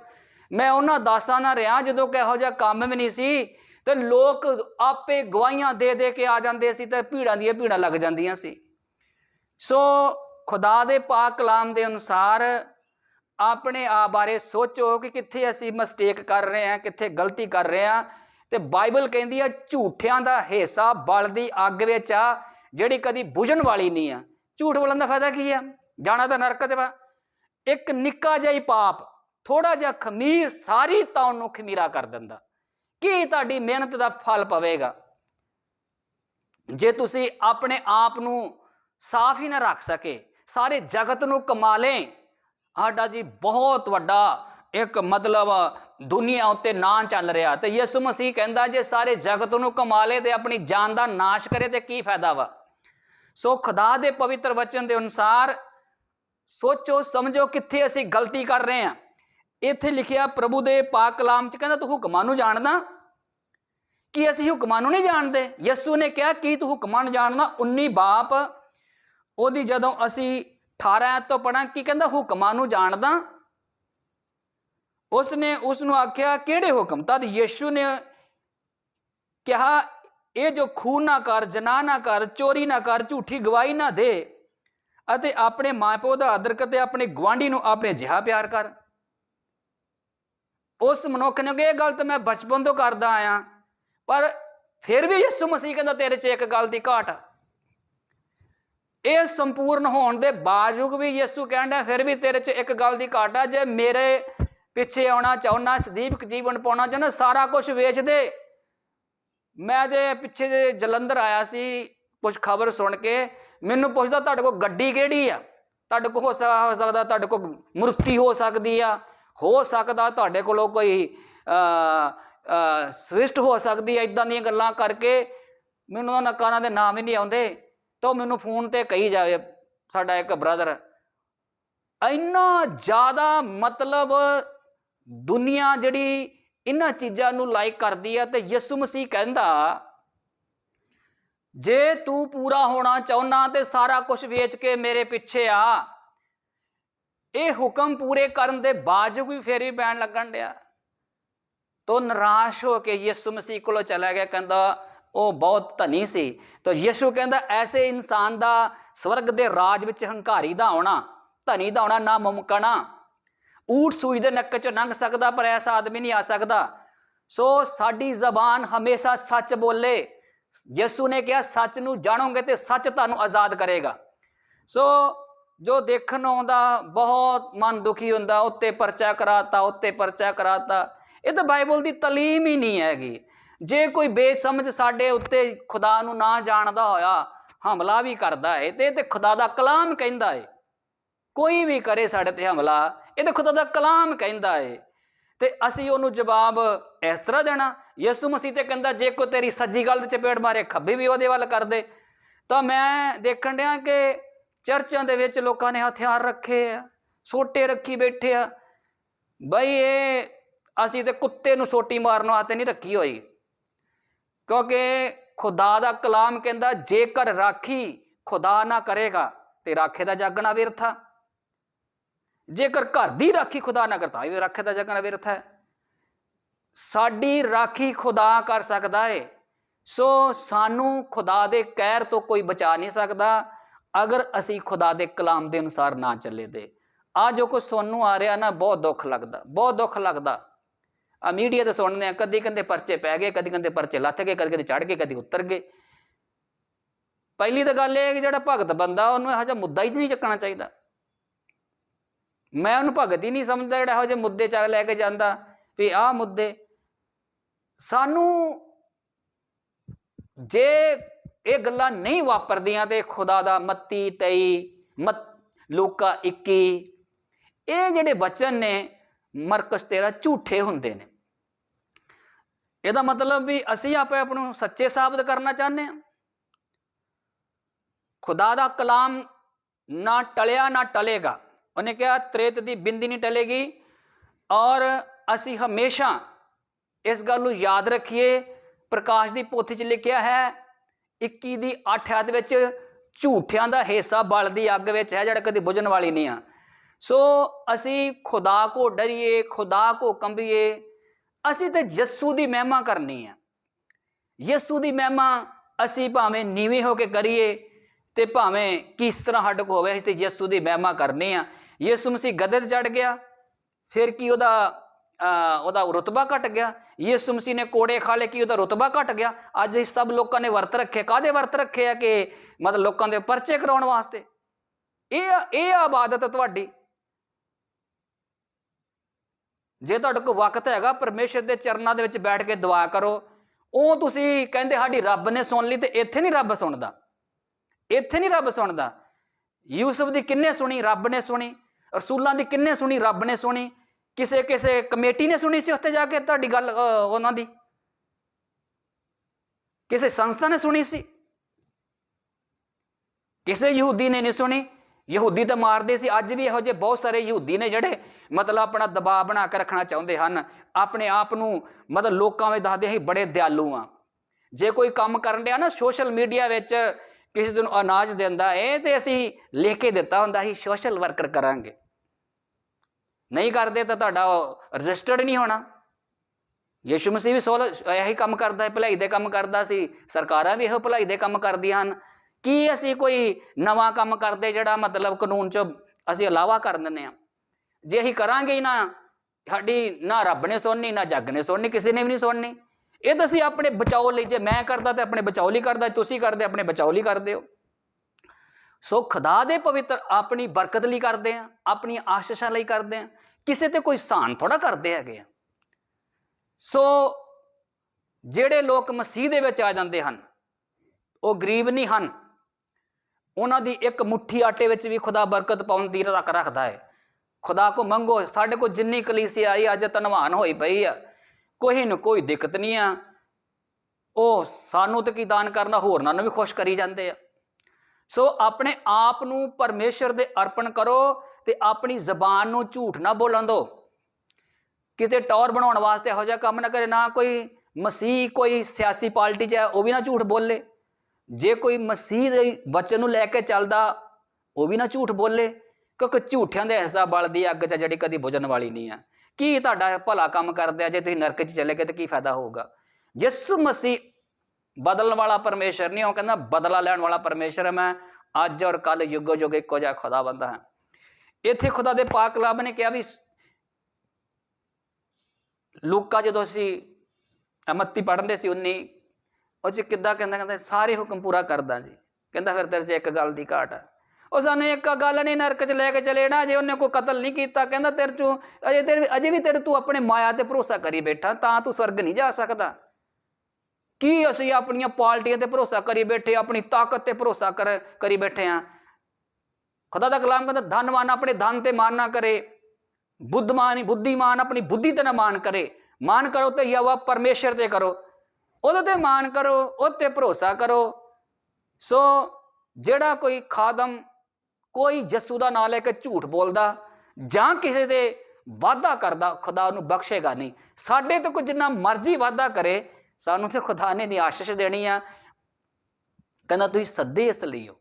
ਮੈਂ ਉਹਨਾਂ ਦਾਸਾਂ ਨਾਲ ਰਿਹਾ ਜਦੋਂ ਕਿਹੋ ਜਿਹਾ ਕੰਮ ਵੀ ਨਹੀਂ ਸੀ ਤੇ ਲੋਕ ਆਪੇ ਗਵਾਹੀਆਂ ਦੇ ਦੇ ਕੇ ਆ ਜਾਂਦੇ ਸੀ ਤੇ ਭੀੜਾਂ ਦੀਆਂ ਭੀੜਾਂ ਲੱਗ ਜਾਂਦੀਆਂ ਸੀ। ਸੋ ਖੁਦਾ ਦੇ ਪਾਕ ਕਲਾਮ ਦੇ ਅਨੁਸਾਰ ਆਪਣੇ ਆਪ ਬਾਰੇ ਸੋਚੋ ਕਿ ਕਿੱਥੇ ਅਸੀਂ ਮਿਸਟੇਕ ਕਰ ਰਹੇ ਹਾਂ, ਕਿੱਥੇ ਗਲਤੀ ਕਰ ਰਹੇ ਹਾਂ। ਤੇ ਬਾਈਬਲ ਕਹਿੰਦੀ ਆ, ਝੂਠਿਆਂ ਦਾ ਹਿੱਸਾ ਬਲਦੀ ਅੱਗ ਵਿੱਚ ਆ, ਜਿਹੜੀ ਕਦੀ ਬੁਝਣ ਵਾਲੀ ਨਹੀਂ ਆ। ਝੂਠ ਬੋਲਣ ਦਾ ਫਾਇਦਾ ਕੀ ਆ? ਜਾਣਾ ਤਾਂ ਨਰਕ 'ਚ ਵਾ। ਇੱਕ ਨਿੱਕਾ ਜਿਹਾ ਹੀ ਪਾਪ ਥੋੜਾ ਜਿਹਾ ਖਮੀਰ ਸਾਰੀ ਤੌਣ ਨੂੰ ਖਮੀਰਾ ਕਰ ਦਿੰਦਾ। ਕੀ ਤੁਹਾਡੀ ਮਿਹਨਤ ਦਾ ਫਲ ਪਵੇਗਾ? ਜੇ ਤੁਸੀਂ ਆਪਣੇ ਆਪ ਨੂੰ ਸਾਫ਼ ਹੀ ਨਾ ਰੱਖ ਸਕੇ, ਸਾਰੇ ਜਗਤ ਨੂੰ ਕਮਾ ਲੇ ਸਾਡਾ ਜੀ ਬਹੁਤ ਵੱਡਾ ਇੱਕ ਮਤਲਬ ਦੁਨੀਆ ਉੱਤੇ ਨਾਂ ਚੱਲ ਰਿਹਾ। ਤੇ ਯਿਸੂ ਮਸੀਹ ਕਹਿੰਦਾ ਜੇ ਸਾਰੇ ਜਗਤ ਨੂੰ ਕਮਾ ਲੇ ਤੇ ਆਪਣੀ ਜਾਨ ਦਾ ਨਾਸ਼ ਕਰੇ ਤੇ ਕੀ ਫਾਇਦਾ ਵਾ? ਸੋ ਖੁਦਾ ਦੇ ਪਵਿੱਤਰ ਵਚਨ ਦੇ ਅਨੁਸਾਰ ਸੋਚੋ, ਸਮਝੋ ਕਿੱਥੇ ਅਸੀਂ ਗਲਤੀ ਕਰ ਰਹੇ ਹਾਂ। ਇੱਥੇ ਲਿਖਿਆ ਪ੍ਰਭੂ ਦੇ ਪਾਕ ਕਲਾਮ ਚ ਕਹਿੰਦਾ ਤੂੰ ਹੁਕਮਾਂ ਨੂੰ ਜਾਣਦਾ। ਕੀ ਅਸੀਂ ਹੁਕਮਾਂ ਨੂੰ ਨਹੀਂ ਜਾਣਦੇ? ਯਿਸੂ ਨੇ ਕਿਹਾ, ਕੀ ਤੂੰ ਹੁਕਮਾਂ ਨੂੰ ਜਾਣਦਾ? 19 ਬਾਪ। ਉਹਦੀ ਜਦੋਂ ਅਸੀਂ 18 ਐਤ ਤੋਂ ਪੜਾਂ ਕੀ ਕਹਿੰਦਾ? ਹੁਕਮਾਂ ਨੂੰ ਜਾਣਦਾ। ਉਸਨੇ ਉਸ ਨੂੰ ਆਖਿਆ, ਕਿਹੜੇ ਹੁਕਮ? ਤਦ ਯਿਸੂ ਨੇ ਕਿਹਾ, ਇਹ ਜੋ ਖੂਨ ਨਾ ਕਰ ਜਨਾ ਨਾ ਕਰ, ਚੋਰੀ ਨਾ ਕਰ, ਝੂਠੀ ਗਵਾਹੀ ਨਾ ਦੇ ਅਤੇ ਆਪਣੇ ਮਾਪਿਓ ਦਾ ਆਦਰ ਕਰ ਤੇ ਆਪਣੇ ਗਵਾਂਢੀ ਨੂੰ ਆਪਣੇ ਜਿਹਾ ਪਿਆਰ ਕਰ। ਉਸ ਮਨੁੱਖ ਨੇ ਕਿ ਇਹ ਗੱਲ ਤਾਂ ਮੈਂ ਬਚਪਨ ਤੋਂ ਕਰਦਾ ਆਇਆ, ਪਰ ਫਿਰ ਵੀ ਯਿਸੂ ਮਸੀਹ ਕਹਿੰਦਾ, ਤੇਰੇ 'ਚ ਇੱਕ ਗੱਲ ਦੀ ਘਾਟ ਆ। ਇਹ ਸੰਪੂਰਨ ਹੋਣ ਦੇ ਬਾਵਜੂਦ ਵੀ ਯਿਸੂ ਕਹਿੰਦਾ ਫਿਰ ਵੀ ਤੇਰੇ 'ਚ ਇੱਕ ਗੱਲ ਦੀ ਘਾਟ ਆ, ਜੇ ਮੇਰੇ ਪਿੱਛੇ ਆਉਣਾ ਚਾਹੁੰਦਾ ਸਦੀਪਕ ਜੀਵਨ ਪਾਉਣਾ ਚਾਹੁੰਦਾ, ਸਾਰਾ ਕੁਝ ਵੇਚ ਦੇ। ਮੈਂ ਤੇ ਪਿੱਛੇ ਜੇ ਜਲੰਧਰ ਆਇਆ ਸੀ ਕੁਝ ਖਬਰ ਸੁਣ ਕੇ, ਮੈਨੂੰ ਪੁੱਛਦਾ ਤੁਹਾਡੇ ਕੋਲ ਗੱਡੀ ਕਿਹੜੀ ਆ? ਤੁਹਾਡੇ ਕੋਲ ਹੋ ਸਕਦਾ ਤੁਹਾਡੇ ਕੋਲ ਮੂਰਤੀ ਹੋ ਸਕਦੀ ਆ, ਹੋ ਸਕਦਾ ਤੁਹਾਡੇ ਕੋਲੋਂ ਕੋਈ ਸਵਿਸਟ ਹੋ ਸਕਦੀ ਆ ਇਦਾਂ ਦੀਆਂ ਗੱਲਾਂ ਕਰਕੇ ਮੈਨੂੰ ਉਹਨਾਂ ਨਕਾਰਾਂ ਦੇ ਨਾਮ ਹੀ ਨਹੀਂ ਆਉਂਦੇ, ਤਾਂ ਮੈਨੂੰ ਫੋਨ ਤੇ ਕਹੀ ਜਾਵੇ, ਸਾਡਾ ਇੱਕ ਬ੍ਰਦਰ ਇੰਨਾ ਜ਼ਿਆਦਾ ਮਤਲਬ ਦੁਨੀਆ ਜਿਹੜੀ ਇਹਨਾਂ ਚੀਜ਼ਾਂ ਨੂੰ ਲਾਈਕ ਕਰਦੀ ਹੈ ਤੇ ਯਿਸੂ ਮਸੀਹ ਕਹਿੰਦਾ, ਜੇ ਤੂੰ ਪੂਰਾ ਹੋਣਾ ਚਾਹੁੰਨਾ ਤੇ ਸਾਰਾ ਕੁਝ ਵੇਚ ਕੇ ਮੇਰੇ ਪਿੱਛੇ ਆ, ਇਹ ਹੁਕਮ ਪੂਰੇ ਕਰਨ ਦੇ ਬਾਵਜੂਦ ਵੀ ਫੇਰ ਵੀ ਪੈਣ ਲੱਗਣ ਡਿਆ। ਤੋ ਨਿਰਾਸ਼ ਹੋ ਕੇ ਯਿਸੂ ਮਸੀਹ ਕੋਲੋਂ ਚਲਾ ਗਿਆ, ਕਹਿੰਦਾ, ਉਹ ਬਹੁਤ ਧਨੀ ਸੀ। ਤਾਂ ਯਿਸੂ ਕਹਿੰਦਾ, ਐਸੇ ਇਨਸਾਨ ਦਾ ਸਵਰਗ ਦੇ ਰਾਜ ਵਿੱਚ ਹੰਕਾਰੀ ਦਾ ਆਉਣਾ, ਧਨੀ ਦਾ ਆਉਣਾ ਨਾ ਮੁਮਕਣਾ ਊਠ ਸੂਈ ਦੇ ਨੱਕ ਚੋਂ ਲੰਘ ਸਕਦਾ, ਪਰ ਐਸਾ ਆਦਮੀ ਨਹੀਂ ਆ ਸਕਦਾ। ਸੋ ਸਾਡੀ ਜ਼ਬਾਨ ਹਮੇਸ਼ਾ ਸੱਚ ਬੋਲੇ। ਯਿਸੂ ਨੇ ਕਿਹਾ, ਸੱਚ ਨੂੰ ਜਾਣੋਗੇ ਤੇ ਸੱਚ ਤੁਹਾਨੂੰ ਆਜ਼ਾਦ ਕਰੇਗਾ। ਸੋ ਜੋ ਦੇਖਣ ਨੂੰ ਆਉਂਦਾ, ਬਹੁਤ ਮਨ ਦੁਖੀ ਹੁੰਦਾ, ਉੱਤੇ ਪਰਚਾ ਕਰਾਤਾ, ਉੱਤੇ ਪਰਚਾ ਕਰਾਤਾ। ਇਹ ਤਾਂ ਬਾਈਬਲ ਦੀ ਤਾਲੀਮ ਹੀ ਨਹੀਂ ਹੈਗੀ। ਜੇ ਕੋਈ ਬੇਸਮਝ ਸਾਡੇ ਉੱਤੇ ਖੁਦਾ ਨੂੰ ਨਾ ਜਾਣਦਾ ਹੋਇਆ, ਹਮਲਾ ਵੀ ਕਰਦਾ ਹੈ ਤੇ ਇਹ ਤੇ ਖੁਦਾ ਦਾ ਕਲਾਮ ਕਹਿੰਦਾ ਹੈ ਕੋਈ ਵੀ ਕਰੇ ਸਾਡੇ ਤੇ ਹਮਲਾ ਇਹ ਤੇ ਖੁਦਾ ਦਾ ਕਲਾਮ ਕਹਿੰਦਾ ਏ। ਤੇ ਅਸੀਂ ਉਹਨੂੰ ਜਵਾਬ ਇਸ ਤਰ੍ਹਾਂ ਦੇਣਾ, ਯਿਸੂ ਮਸੀਹ ਤੇ ਕਹਿੰਦਾ, ਜੇ ਕੋਈ ਤੇਰੀ ਸੱਜੀ ਗੱਲ ਤੇ ਚਪੇੜ ਮਾਰੇ, ਖੱਬੀ ਵੀ ਉਹਦੇ ਵੱਲ ਕਰ ਦੇ। ਤਾਂ ਮੈਂ ਦੇਖਣ ਡਿਆ ਕਿ ਚਰਚਾਂ ਦੇ ਵਿੱਚ ਲੋਕਾਂ ਨੇ ਹਥਿਆਰ ਰੱਖੇ ਆ, ਸੋਟੇ ਰੱਖੀ ਬੈਠੇ ਆ। ਬਈ ਇਹ ਅਸੀਂ ਤੇ ਕੁੱਤੇ ਨੂੰ ਸੋਟੀ ਮਾਰਨ ਵਾਸਤੇ ਨਹੀਂ ਰੱਖੀ ਹੋਈ। ਕਿਉਂਕਿ ਖੁਦਾ ਦਾ ਕਲਾਮ ਕਹਿੰਦਾ, ਜੇਕਰ ਰਾਖੀ ਖੁਦਾ ਨਾ ਕਰੇਗਾ, ਤੇ ਰਾਖੇ ਦਾ ਜਾਗਣਾ ਵਿਰਥਾ। ਜੇਕਰ ਘਰ ਦੀ ਰਾਖੀ ਖੁਦਾ ਨਾ ਕਰਤਾ ਵੀ ਰਾਖੇ ਦਾ ਜਾਗਣਾ ਵਿਰਥ ਹੈ। ਸਾਡੀ ਰਾਖੀ ਖੁਦਾ ਕਰ ਸਕਦਾ ਏ। ਸੋ ਸਾਨੂੰ ਖੁਦਾ ਦੇ ਕਹਿਰ ਤੋਂ ਕੋਈ ਬਚਾ ਨਹੀਂ ਸਕਦਾ, ਅਗਰ ਅਸੀਂ ਖੁਦਾ ਦੇ ਕਲਾਮ ਦੇ ਅਨੁਸਾਰ ਨਾ ਚੱਲੇ ਤੇ। ਆ ਜੋ ਕੁਝ ਸੁਣਨ ਨੂੰ ਆ ਰਿਹਾ ਨਾ, ਬਹੁਤ ਦੁੱਖ ਲੱਗਦਾ, ਬਹੁਤ ਦੁੱਖ ਲੱਗਦਾ। ਆ ਮੀਡੀਆ ਤੇ ਸੁਣਨੇ ਆ ਕਦੀ ਕਹਿੰਦੇ ਪਰਚੇ ਪੈ ਗਏ, ਕਦੀ ਕਹਿੰਦੇ ਪਰਚੇ ਲੱਥ ਗਏ, ਕਦੀ ਕਦੇ ਚੜ ਗਏ, ਕਦੀ ਉਤਰ ਗਏ। ਪਹਿਲੀ ਤਾਂ ਗੱਲ ਇਹ ਹੈ ਕਿ ਜਿਹੜਾ ਭਗਤ ਬੰਦਾ, ਉਹਨੂੰ ਇਹੋ ਜਿਹਾ ਮੁੱਦਾ ਹੀ ਨਹੀਂ ਚੱਕਣਾ ਚਾਹੀਦਾ। ਮੈਂ ਉਹਨੂੰ ਭਗਤ ਹੀ ਨਹੀਂ ਸਮਝਦਾ ਜਿਹੜਾ ਇਹੋ ਜਿਹੇ ਮੁੱਦੇ ਚੱਕ ਲੈ ਕੇ ਜਾਂਦਾ ਵੀ ਆਹ ਮੁੱਦੇ। ਸਾਨੂੰ ਜੇ ਇਹ ਗੱਲਾਂ ਨਹੀਂ ਵਾਪਰਦੀਆਂ ਤੇ ਖੁਦਾ ਦਾ ਮੱਤੀ 23 ਮਤ ਲੂਕਾ 21 ਇਹ ਜਿਹੜੇ ਵਚਨ ਨੇ ਮਰਕਸ 13 ਝੂਠੇ ਹੁੰਦੇ ਨੇ। ਇਹਦਾ ਮਤਲਬ ਵੀ ਅਸੀਂ ਆਪੇ ਆਪ ਨੂੰ ਸੱਚੇ ਸਾਬਤ ਕਰਨਾ ਚਾਹੁੰਦੇ ਹਾਂ। ਖੁਦਾ ਦਾ ਕਲਾਮ ਨਾ ਟਲਿਆ ਨਾ ਟਲੇਗਾ। ਉਹਨੇ ਕਿਹਾ, ਤ੍ਰੇਤ ਦੀ ਬਿੰਦੀ ਨਹੀਂ ਟਲੇਗੀ ਔਰ ਅਸੀਂ ਹਮੇਸ਼ਾ ਇਸ ਗੱਲ ਨੂੰ ਯਾਦ ਰੱਖੀਏ। ਪ੍ਰਕਾਸ਼ ਦੀ ਪੋਥੀ 'ਚ ਲਿਖਿਆ ਹੈ 21 ਦੀ 8 ਆਇਤ ਵਿੱਚ ਝੂਠਿਆਂ ਦਾ ਹਿੱਸਾ ਬਲਦੀ ਅੱਗ ਵਿੱਚ ਹੈ, ਜਿਹੜਾ ਕਦੇ ਬੁਝਣ ਵਾਲੀ ਨਹੀਂ ਆ। ਸੋ ਅਸੀਂ ਖੁਦਾ ਕੋ ਡਰੀਏ, ਖੁਦਾ ਕੋ ਕੰਬੀਏ, ਅਸੀਂ ਤੇ ਯਿਸੂ ਦੀ ਮਹਿਮਾ ਕਰਨੀ ਹੈ ਯਿਸੂ ਦੀ ਮਹਿਮਾ ਅਸੀਂ ਭਾਵੇਂ ਨੀਵੇਂ ਹੋ ਕੇ ਕਰੀਏ ਤੇ ਭਾਵੇਂ ਕਿਸ ਤਰ੍ਹਾਂ ਸਾਡੇ ਕੋ ਹੋਵੇ, ਅਸੀਂ ਤੇ ਯਿਸੂ ਦੀ ਮਹਿਮਾ ਕਰਨੀ ਆ। ਯਿਸੂ ਮਸੀਹ ਗਧੇ ਤੇ ਚੜ ਗਿਆ, ਫਿਰ ਕੀ ਉਹਦਾ ਉਹਦਾ ਰੁਤਬਾ ਘਟ ਗਿਆ? ਯਿਸੂ ਮਸੀਹ ਨੇ ਕੋੜੇ ਖਾ ਲਏ, ਕਿ ਉਹਦਾ ਰੁਤਬਾ ਘਟ ਗਿਆ? ਅੱਜ ਇਹ ਸਭ ਲੋਕਾਂ ਨੇ ਵਰਤ ਰੱਖੇ ਕਾਦੇ ਵਰਤ ਰੱਖੇ ਆ ਕਿ ਮਤਲਬ ਲੋਕਾਂ ਦੇ ਪਰਚੇ ਕਰਾਉਣ ਵਾਸਤੇ? ਇਹ ਇਹ ਆ ਇਬਾਦਤ ਤੁਹਾਡੀ। ਜੇ ਤੁਹਾਡੇ ਕੋਲ ਵਕਤ ਹੈਗਾ, ਪਰਮੇਸ਼ਰ ਦੇ ਚਰਨਾਂ ਦੇ ਵਿੱਚ ਬੈਠ ਕੇ ਦੁਆ ਕਰੋ। ਉਹ ਤੁਸੀਂ ਕਹਿੰਦੇ ਸਾਡੀ ਰੱਬ ਨੇ ਸੁਣ ਲਈ ਤੇ ਇੱਥੇ ਨਹੀਂ ਰੱਬ ਸੁਣਦਾ। ਇੱਥੇ ਨਹੀਂ ਰੱਬ ਸੁਣਦਾ। ਯੂਸਫ ਦੀ ਕਿੰਨੇ ਸੁਣੀ? ਰੱਬ ਨੇ ਸੁਣੀ। ਰਸੂਲਾਂ ਦੀ ਕਿੰਨੇ ਸੁਣੀ, ਰੱਬ ਨੇ ਸੁਣੀ, ਕਿਸੇ ਕਿਸੇ ਕਮੇਟੀ ਨੇ ਸੁਣੀ ਸੀ ਉੱਥੇ ਜਾ ਕੇ ਤੁਹਾਡੀ ਗੱਲ ਉਹਨਾਂ ਦੀ? ਕਿਸੇ ਸੰਸਥਾ ਨੇ ਸੁਣੀ ਸੀ? ਕਿਸੇ ਯਹੂਦੀ ਨੇ ਨਹੀਂ ਸੁਣੀ? ਯਹੂਦੀ ਤਾਂ ਮਾਰਦੇ ਸੀ, ਅੱਜ ਵੀ ਇਹੋ ਜਿਹੇ ਬਹੁਤ ਸਾਰੇ ਯਹੂਦੀ ਨੇ ਜਿਹੜੇ ਮਤਲਬ ਆਪਣਾ ਦਬਾਅ ਬਣਾ ਕੇ ਰੱਖਣਾ ਚਾਹੁੰਦੇ ਹਨ, ਆਪਣੇ ਆਪ ਨੂੰ ਮਤਲਬ ਲੋਕਾਂ ਵਿੱਚ ਦੱਸਦੇ ਅਸੀਂ ਬੜੇ ਦਿਆਲੂ ਆ ਜੇ ਕੋਈ ਕੰਮ ਕਰਨ ਡਿਆ ਨਾ ਸੋਸ਼ਲ ਮੀਡੀਆ ਵਿੱਚ, ਕਿਸੇ ਨੂੰ ਅਨਾਜ ਦਿੰਦਾ ਏ ਤੇ ਅਸੀਂ ਲਿਖ ਕੇ ਦਿੱਤਾ ਹੁੰਦਾ ਸੀ ਸੋਸ਼ਲ ਵਰਕਰ ਕਰਾਂਗੇ। ਨਹੀਂ ਕਰਦੇ ਤਾਂ ਤੁਹਾਡਾ ਰਜਿਸਟਰਡ ਨਹੀਂ ਹੋਣਾ। ਯਿਸੂ ਮਸੀਹ ਵੀ ਸੋਲ ਇਹੀ ਕੰਮ ਕਰਦਾ ਹੈ, ਭਲਾਈ ਦੇ ਕੰਮ ਕਰਦਾ ਸੀ। ਸਰਕਾਰਾਂ ਵੀ ਇਹੋ ਭਲਾਈ ਦੇ ਕੰਮ ਕਰਦੀਆਂ ਹਨ। ਕੀ ਅਸੀਂ ਕੋਈ ਨਵਾਂ ਕੰਮ ਕਰਦੇ ਜਿਹੜਾ ਮਤਲਬ ਕਾਨੂੰਨ ਚ ਅਸੀਂ ਇਲਾਵਾ ਕਰ ਦਿੰਦੇ ਆ ਜੇ ਅਸੀਂ ਕਰਾਂਗੇ ਹੀ ਨਾ, ਸਾਡੀ ਨਾ ਰੱਬ ਨੇ ਸੁਣਨੀ, ਨਾ ਜੱਗ ਨੇ ਸੁਣਨੀ, ਕਿਸੇ ਨੇ ਵੀ ਨਹੀਂ ਸੁਣਨੀ। ਇਹ ਤਾਂ ਅਸੀਂ ਆਪਣੇ ਬਚਾਓ ਲਈ, ਜੇ ਮੈਂ ਕਰਦਾ ਤੇ ਆਪਣੇ ਬਚਾਓ ਲਈ ਕਰਦਾ, ਤੁਸੀਂ ਕਰਦੇ, ਆਪਣੇ ਬਚਾਓ ਲਈ ਕਰਦੇ ਹੋ। ਸੋ ਖੁਦਾ ਦੇ ਪਵਿੱਤਰ ਆਪਣੀ ਬਰਕਤ ਲਈ ਕਰਦੇ ਆ ਆਪਣੀ ਆਸ਼ੀਸ਼ਾਂ ਲਈ ਕਰਦੇ ਆ ਕਿਸੇ ਤੇ ਕੋਈ ਸਾਨ ਥੋੜਾ ਕਰਦੇ ਹੈਗੇ ਆ। ਸੋ ਜਿਹੜੇ ਲੋਕ ਮਸੀਹ ਦੇ ਵਿੱਚ ਆ ਜਾਂਦੇ ਹਨ, ਉਹ ਗਰੀਬ ਨਹੀਂ ਹਨ। ਉਹਨਾਂ ਦੀ ਇੱਕ ਮੁਠੀ ਆਟੇ ਵਿੱਚ ਵੀ ਖੁਦਾ ਬਰਕਤ ਪਾਉਣ ਦੀ ਰੱਖ ਰੱਖਦਾ ਹੈ ਖੁਦਾ ਕੋ ਮੰਗੋ, ਸਾਡੇ ਕੋ ਜਿੰਨੀ ਕਲੀਸੀ ਆਈ, ਅੱਜ ਧਨਵਾਨ ਹੋਈ ਪਈ ਆ। ਕੋਈ ਨੂੰ ਕੋਈ ਦਿੱਕਤ ਨਹੀਂ ਆ। ਉਹ ਸਾਨੂੰ ਤੇ ਕੀ ਦਾਨ ਕਰਨਾ, ਹੋਰਨਾਂ ਨੂੰ ਵੀ ਖੁਸ਼ ਕਰੀ ਜਾਂਦੇ ਆ। ਸੋ ਆਪਣੇ ਆਪ ਨੂੰ ਪਰਮੇਸ਼ਰ ਦੇ ਅਰਪਣ ਕਰੋ ਤੇ ਆਪਣੀ ਜ਼ਬਾਨ ਨੂੰ ਝੂਠ ਨਾ ਬੋਲਣ ਦਿਓ ਕਿਤੇ ਟੌਰ ਬਣਾਉਣ ਵਾਸਤੇ ਇਹੋ ਜਿਹਾ ਕੰਮ ਨਾ ਕਰੇ, ਨਾ ਕੋਈ ਮਸੀਹ, ਕੋਈ ਸਿਆਸੀ ਪਾਰਟੀ 'ਚ ਹੈ, ਉਹ ਵੀ ਨਾ ਝੂਠ ਬੋਲੇ। ਜੇ ਕੋਈ ਮਸੀਹ ਦੇ ਵਚਨ ਨੂੰ ਲੈ ਕੇ ਚੱਲਦਾ, ਉਹ ਵੀ ਨਾ ਝੂਠ ਬੋਲੇ। ਕਿਉਂਕਿ ਝੂਠਿਆਂ ਦੇ ਹਿੱਸਾ ਬਲਦੀ ਅੱਗ 'ਚ ਜਿਹੜੀ ਕਦੀ ਬੁਝਣ ਵਾਲੀ ਨਹੀਂ ਆ ਕੀ ਤੁਹਾਡਾ ਭਲਾ ਕੰਮ ਕਰਦੇ ਆ ਜੇ ਤੁਸੀਂ ਨਰਕ 'ਚ ਚਲੇ ਗਏ ਤਾਂ ਕੀ ਫਾਇਦਾ ਹੋਊਗਾ? ਜਿਸ ਮਸੀਹ ਬਦਲਣ ਵਾਲਾ ਪਰਮੇਸ਼ਰ ਨਹੀਂ, ਉਹ ਕਹਿੰਦਾ ਬਦਲਾ ਲੈਣ ਵਾਲਾ ਪਰਮੇਸ਼ਰ ਹੈ ਮੈਂ। ਅੱਜ ਔਰ ਕੱਲ ਯੁੱਗੋ ਯੁੱਗ ਇੱਕੋ ਜਿਹਾ ਖੁਦਾ ਬੰਦਾ ਹਾਂ। ਇੱਥੇ ਖੁਦਾ ਦੇ ਪਾਕ ਕਲਾਮ ਨੇ ਕਿਹਾ ਵੀ ਲੂਕਾ ਜਦੋਂ ਅਸੀਂ ਅਮੱਤੀ ਪੜ੍ਹਦੇ ਸੀ 19 ਉਹ ਚ ਕਿੱਦਾਂ ਕਹਿੰਦਾ ਕਹਿੰਦਾ, ਸਾਰੇ ਹੁਕਮ ਪੂਰਾ ਕਰਦਾ ਜੀ। ਕਹਿੰਦਾ, ਫਿਰ ਤੇਰੇ 'ਚ ਇੱਕ ਗੱਲ ਦੀ ਘਾਟ ਆ। ਉਹ ਸਾਨੂੰ ਇੱਕ ਗੱਲ ਨਹੀਂ ਨਰਕ 'ਚ ਲੈ ਕੇ ਚਲੇ ਨਾ, ਜੇ ਉਹਨੇ ਕੋਈ ਕਤਲ ਨਹੀਂ ਕੀਤਾ, ਕਹਿੰਦਾ, ਤੇਰੇ 'ਚੋਂ ਅਜੇ ਤੇਰੇ, ਅਜੇ ਵੀ ਤੇਰੇ ਤੂੰ ਆਪਣੇ ਮਾਇਆ ਤੇ ਭਰੋਸਾ ਕਰੀ ਬੈਠਾ, ਤਾਂ ਤੂੰ ਸਵਰਗ ਨਹੀਂ ਜਾ ਸਕਦਾ। ਕੀ ਅਸੀਂ ਆਪਣੀਆਂ ਪਾਰਟੀਆਂ ਤੇ ਭਰੋਸਾ ਕਰੀ ਬੈਠੇ, ਆਪਣੀ ਤਾਕਤ ਤੇ ਭਰੋਸਾ ਕਰ, ਕਰੀ ਬੈਠੇ ਆ? ਖੁਦਾ ਦਾ ਕਲਾਮ ਕਹਿੰਦਾ, ਧਨਵਾਨ ਆਪਣੇ ਧਨ ਤੇ ਮਾਨ ਨਾ ਕਰੇ, ਬੁੱਧਮਾਨ, ਬੁੱਧੀਮਾਨ ਆਪਣੀ ਬੁੱਧੀ ਤੇ ਨਾ ਮਾਨ ਕਰੇ। ਮਾਨ ਕਰੋ ਤੇ ਯਵਾ ਪਰਮੇਸ਼ਰ ਤੇ ਕਰੋ। ਉਹਦੇ ਤੇ ਮਾਨ ਕਰੋ ਉਹ ਤੇ ਭਰੋਸਾ ਕਰੋ। ਸੋ ਜਿਹੜਾ ਕੋਈ ਖਾਦਮ, ਕੋਈ ਜੱਸੂ ਦਾ ਨਾਂ ਲੈ ਕੇ ਝੂਠ ਬੋਲਦਾ, ਜਾਂ ਕਿਸੇ ਦੇ ਵਾਅਦਾ ਕਰਦਾ, ਖੁਦਾ ਉਹਨੂੰ ਬਖਸ਼ੇਗਾ ਨਹੀਂ। ਸਾਡੇ ਤੋਂ ਕੋਈ ਜਿੰਨਾ ਮਰਜ਼ੀ ਵਾਅਦਾ ਕਰੇ, ਸਾਨੂੰ ਤੇ ਖੁਦਾ ਨੇ ਦੀ ਆਸ਼ੀਸ਼ ਦੇਣੀ ਆ। ਕਹਿੰਦਾ, ਤੁਸੀਂ ਸੱਦੇ ਇਸ ਲਈ ਹੋ।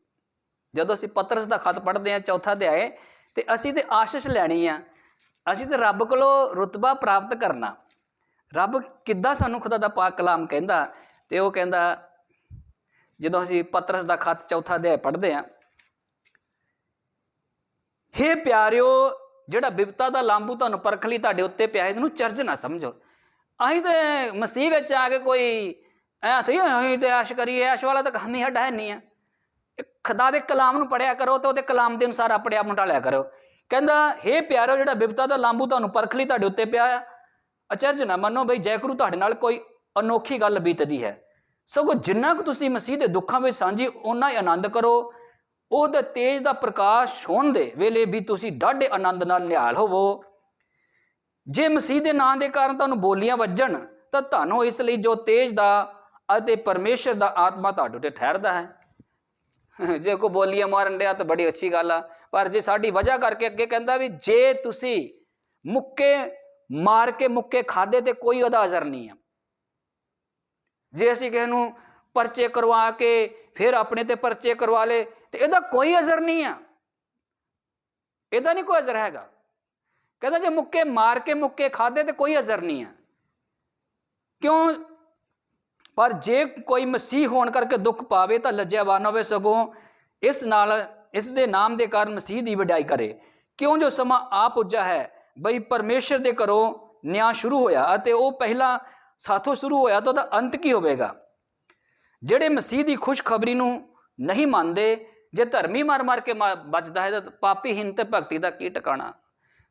ਜਦੋਂ ਅਸੀਂ ਪਤਰਸ ਦਾ ਖਤ ਪੜ੍ਹਦੇ ਹਾਂ, ਚੌਥਾ ਅਧਿਆਏ, ਤੇ ਅਸੀਂ ਤੇ ਆਸ਼ੀਸ਼ ਲੈਣੀ ਆ। ਅਸੀਂ ਤੇ ਰੱਬ ਕੋਲੋਂ ਰੁਤਬਾ ਪ੍ਰਾਪਤ ਕਰਨਾ। ਰੱਬ ਕਿੱਦਾਂ ਸਾਨੂੰ ਖੁਦਾ ਦਾ ਪਾਕ ਕਲਾਮ ਕਹਿੰਦਾ, ਤੇ ਉਹ ਕਹਿੰਦਾ, ਜਦੋਂ ਅਸੀਂ ਪਤਰਸ ਦਾ ਖਤ ਚੌਥਾ ਅਧਿਆਇ ਪੜ੍ਹਦੇ ਹਾਂ, ਹੇ ਪਿਆਰਿਓ, ਜਿਹੜਾ ਬਿਪਤਾ ਦਾ ਲਾਂਬੂ ਤੁਹਾਨੂੰ ਪਰਖ ਲਈ ਤੁਹਾਡੇ ਉੱਤੇ ਪਿਆ ਹੈ, ਇਹਨੂੰ ਚਰਜ ਨਾ ਸਮਝੋ। ਅਸੀਂ ਤੇ ਮਸੀਹ ਵਿੱਚ ਆ ਕੇ ਕੋਈ, ਐ ਥਈ ਅਸੀਂ ਤੇ ਐਸ਼ ਕਰੀਏ, ਐਸ਼ ਵਾਲਾ ਤਾਂ ਕੰਮ ਹੀ ਸਾਡਾ ਹੈ ਨਹੀਂ ਆ। ਖੁਦਾ ਦੇ ਕਲਾਮ ਨੂੰ ਪੜਿਆ ਕਰੋ ਤੇ ਉਹਦੇ ਕਲਾਮ ਦੇ ਅਨੁਸਾਰ ਆਪਣੇ ਆਪ ਨੂੰ ਢਾਲਿਆ ਕਰੋ। ਕਹਿੰਦਾ, ਹੇ ਪਿਆਰੋ, ਜਿਹੜਾ ਬਿਪਤਾ ਦਾ ਲਾਂਬੂ ਤੁਹਾਨੂੰ ਪਰਖ ਲਈ ਤੁਹਾਡੇ ਉੱਤੇ ਪਿਆ ਆ, ਅਚਰਜ ਨਾ ਮੰਨੋ ਬਈ ਜੈਕਰੂ ਤੁਹਾਡੇ ਨਾਲ ਕੋਈ ਅਨੋਖੀ ਗੱਲ ਬੀਤਦੀ ਹੈ। ਸਗੋਂ ਜਿੰਨਾ ਕੁ ਤੁਸੀਂ ਮਸੀਹ ਦੇ ਦੁੱਖਾਂ ਵਿੱਚ ਸਾਂਝੀ, ਓਨਾ ਹੀ ਆਨੰਦ ਕਰੋ। ਉਹਦੇ ਤੇਜ ਦਾ ਪ੍ਰਕਾਸ਼ ਹੋਣ ਦੇ ਵੇਲੇ ਵੀ ਤੁਸੀਂ ਡਾਢੇ ਆਨੰਦ ਨਾਲ ਨਿਹਾਲ ਹੋਵੋ। ਜੇ ਮਸੀਹ ਦੇ ਨਾਂ ਦੇ ਕਾਰਨ ਤੁਹਾਨੂੰ ਬੋਲੀਆਂ ਵੱਜਣ, ਤਾਂ ਤੁਹਾਨੂੰ ਇਸ ਲਈ ਜੋ ਤੇਜ ਦਾ ਅਤੇ ਪਰਮੇਸ਼ਰ ਦਾ ਆਤਮਾ ਤੁਹਾਡੇ 'ਤੇ ਠਹਿਰਦਾ ਹੈ। ਜੇ ਕੋ ਬੋਲੀਆਂ ਮਾਰਨ ਡਿਆ ਤਾਂ ਬੜੀ ਅੱਛੀ ਗੱਲ ਆ। ਪਰ ਜੇ ਸਾਡੀ ਵਜ੍ਹਾ ਕਰਕੇ ਅੱਗੇ ਕਹਿੰਦਾ ਵੀ ਜੇ ਤੁਸੀਂ ਮੁੱਕੇ ਮਾਰ ਕੇ ਮੁੱਕੇ ਖਾਦੇ ਤੇ ਕੋਈ ਉਹਦਾ ਅਜ਼ਰ ਨਹੀਂ ਆ। ਜੇ ਅਸੀਂ ਕਿਸੇ ਨੂੰ ਪਰਚੇ ਕਰਵਾ ਕੇ ਫਿਰ ਆਪਣੇ ਤੇ ਪਰਚੇ ਕਰਵਾ ਲੇ ਤੇ ਇਹਦਾ ਕੋਈ ਅਜ਼ਰ ਨਹੀਂ ਆ। ਇਹਦਾ ਨਹੀਂ ਕੋਈ ਅਜ਼ਰ ਹੈਗਾ। ਕਹਿੰਦਾ ਜੇ ਮੁੱਕੇ ਮਾਰ ਕੇ ਮੁੱਕੇ ਖਾਦੇ ਤੇ ਕੋਈ ਅਜ਼ਰ ਨਹੀਂ ਆ। ਕਿਉਂ ਪਰ ਜੇ ਕੋਈ ਮਸੀਹ ਹੋਣ ਕਰਕੇ ਦੁੱਖ ਪਾਵੇ ਤਾਂ ਲੱਜਿਆਵਾਨ ਹੋਵੇ ਸਗੋਂ ਇਸ ਨਾਲ, ਇਸ ਦੇ ਨਾਮ ਦੇ ਕਾਰਨ ਮਸੀਹ ਦੀ ਵਡਿਆਈ ਕਰੇ। ਕਿਉਂ ਜੋ ਸਮਾਂ ਆ ਪੁੱਜਾ ਹੈ? ਬਈ ਪਰਮੇਸ਼ਰ ਦੇ ਘਰੋਂ ਨਿਆਂ ਸ਼ੁਰੂ ਹੋਇਆ ਅਤੇ ਉਹ ਪਹਿਲਾਂ ਸਾਥੋਂ ਸ਼ੁਰੂ ਹੋਇਆ ਤਾਂ ਉਹਦਾ ਅੰਤ ਕੀ ਹੋਵੇਗਾ? ਜਿਹੜੇ ਮਸੀਹ ਦੀ ਖੁਸ਼ਖਬਰੀ ਨੂੰ ਨਹੀਂ ਮੰਨਦੇ, ਜੇ ਧਰਮੀ ਮਾਰ ਮਾਰ ਕੇ ਮਾ- ਬਚਦਾ ਹੈ ਤਾਂ ਪਾਪੀਹੀਨ ਤੇ ਭਗਤੀ ਦਾ ਕੀ ਟਿਕਾਣਾ?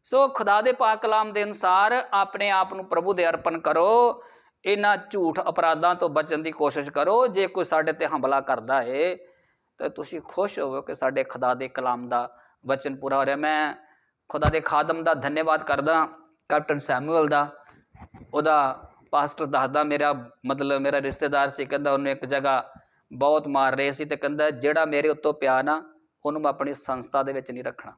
ਸੋ ਖੁਦਾ ਦੇ ਪਾਕ ਕਲਾਮ ਦੇ ਅਨੁਸਾਰ ਆਪਣੇ ਆਪ ਨੂੰ ਪ੍ਰਭੂ ਦੇ ਅਰਪਣ ਕਰੋ। ਇਹਨਾਂ ਝੂਠ ਅਪਰਾਧਾਂ ਤੋਂ ਬਚਣ ਦੀ ਕੋਸ਼ਿਸ਼ ਕਰੋ। ਜੇ ਕੋਈ ਸਾਡੇ ਤੇ ਹਮਲਾ ਕਰਦਾ ਏ, ਤਾਂ ਤੁਸੀਂ ਖੁਸ਼ ਹੋਵੋ ਕਿ ਸਾਡੇ ਖੁਦਾ ਦੇ ਕਲਾਮ ਦਾ ਵਚਨ ਪੂਰਾ ਹੋ ਰਿਹਾ। ਮੈਂ ਖੁਦਾ ਦੇ ਖਾਦਮ ਦਾ ਧੰਨਵਾਦ ਕਰਦਾ ਕੈਪਟਨ ਸੈਮੂਅਲ ਦਾ। ਉਹਦਾ ਪਾਸਟਰ ਦੱਸਦਾ, ਮੇਰਾ ਮਤਲਬ ਮੇਰਾ ਰਿਸ਼ਤੇਦਾਰ ਸੀ, ਕਹਿੰਦਾ ਉਹਨੂੰ ਇੱਕ ਜਗ੍ਹਾ ਬਹੁਤ ਮਾਰ ਰਹੇ ਸੀ ਤੇ ਕਹਿੰਦਾ ਜਿਹੜਾ ਮੇਰੇ ਉੱਤੋਂ ਪਿਆ ਨਾ, ਉਹਨੂੰ ਮੈਂ ਆਪਣੀ ਸੰਸਥਾ ਦੇ ਵਿੱਚ ਨਹੀਂ ਰੱਖਣਾ।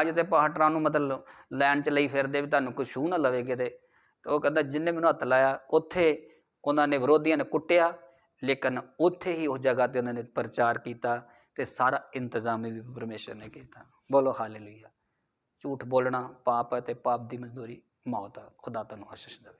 ਅੱਜ ਤੇ ਪਾਸਟਰਾਂ ਨੂੰ ਮਤਲਬ ਲੈਣ ਚ ਲਈ ਫਿਰਦੇ ਵੀ ਤੁਹਾਨੂੰ ਕੋਈ ਛੂਹ ਨਾ ਲਵੇਗੇ ਕਿਤੇ ਤੇ ਉਹ ਕਹਿੰਦਾ ਜਿੰਨੇ ਮੈਨੂੰ ਹੱਥ ਲਾਇਆ, ਉੱਥੇ ਉਹਨਾਂ ਨੇ ਵਿਰੋਧੀਆਂ ਨੇ ਕੁੱਟਿਆ, ਲੇਕਿਨ ਉੱਥੇ ਹੀ ਉਸ ਜਗ੍ਹਾ ਤੇ ਉਹਨਾਂ ਨੇ ਪ੍ਰਚਾਰ ਕੀਤਾ ਤੇ ਸਾਰਾ ਇੰਤਜ਼ਾਮ ਵੀ ਪਰਮੇਸ਼ਰ ਨੇ ਕੀਤਾ। ਬੋਲੋ ਹਾਲੇਲੂਇਆ। ਝੂਠ ਬੋਲਣਾ ਪਾਪ ਹੈ ਤੇ ਪਾਪ ਦੀ ਮਜ਼ਦੂਰੀ ਮੌਤ ਹੈ ਖੁਦਾ ਤੁਹਾਨੂੰ ਆਸ਼ੀਸ਼ ਦੇਵੇ।